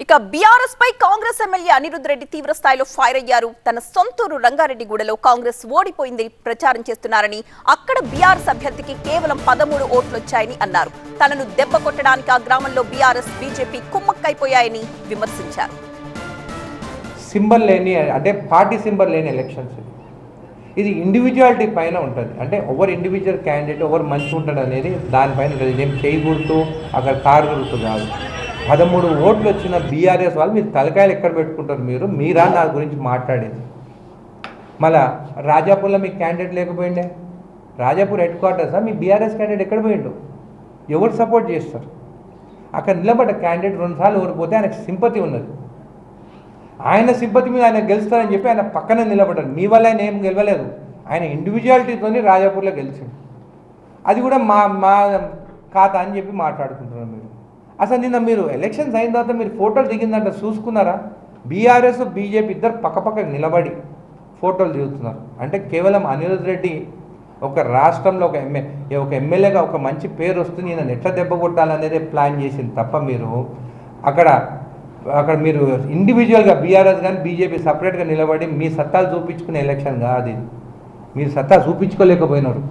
ఇక బీఆర్ఎస్ పై కాంగ్రెస్ ఎమ్మెల్యే అనిరుద్ రెడ్డి తీవ్ర స్థాయిలో ఫైర్ అయ్యారు. తన సొంతూరు రంగారెడ్డిగూడలో కాంగ్రెస్ ఓడిపోయింది ప్రచారం చేస్తున్నారని అక్కడ బీఆర్ఎస్ అభ్యర్థికి కేవలం పదమూడు ఓట్లొచ్చాయని అన్నారు. తనను దెబ్బ కొట్టడానికి ఆ గ్రామంలో బీఆర్ఎస్ బీజేపీ కుమ్మక్కైపోయాయని విమర్శించారు. సింబల్ లేని అంటే పార్టీ సింబల్ లేని ఎలక్షన్స్. ఇది. ఇండివిజువాలిటీ పైన ఉంటుంది. అంటే ఎవరు ఇండివిజువల్ క్యాండిడేట్ ఎవరు మంచిగా ఉంటాడు అనేది దానిపైన ఉంటుంది. ఇదేం అక్కడ కారు కాదు. పదమూడు ఓట్లు వచ్చిన బీఆర్ఎస్ వాళ్ళు మీరు తలకాయలు ఎక్కడ పెట్టుకుంటారు మీరు? మీరా నా గురించి మాట్లాడేది? మళ్ళా రాజాపూర్లో మీకు క్యాండిడేట్ లేకపోయిండే? రాజాపూర్ హెడ్ క్వార్టర్సా? మీ బీఆర్ఎస్ క్యాండిడేట్ ఎక్కడ పోయిండు? ఎవరు సపోర్ట్ చేస్తారు? అక్కడ నిలబడ్డ క్యాండిడేట్ రెండుసార్లు ఓడిపోతే ఆయనకు సింపతి ఉన్నది. ఆయన సింపతి మీద ఆయన గెలుస్తారని చెప్పి ఆయన పక్కన నిలబడ్డారు. మీ వల్ల ఆయన ఏం గెలవలేదు. ఆయన ఇండివిజువాలిటీతోని రాజాపూర్లో గెలిచాడు. అది కూడా మా మా ఖాతా అని చెప్పి మాట్లాడుకుంటున్నారు మీరు. అసలు నిన్న మీరు ఎలక్షన్స్ అయిన తర్వాత మీరు ఫోటోలు దిగిందంట చూసుకున్నారా? బీఆర్ఎస్ బీజేపీ ఇద్దరు పక్కపక్క నిలబడి ఫోటోలు దిగుతున్నారు. అంటే కేవలం అనిరుద్ రెడ్డి ఒక రాష్ట్రంలో ఒక ఎమ్మె ఒక ఎమ్మెల్యేగా ఒక మంచి పేరు వస్తుంది నేను ఎట్లా దెబ్బ కొట్టాలనేది ప్లాన్ చేసింది తప్ప మీరు అక్కడ అక్కడ మీరు ఇండివిజువల్గా బీఆర్ఎస్ కానీ బీజేపీ సపరేట్గా నిలబడి మీ సత్తాలు చూపించుకునే ఎలక్షన్ కాదు ఇది. మీరు సత్తా చూపించుకోలేకపోయినారు.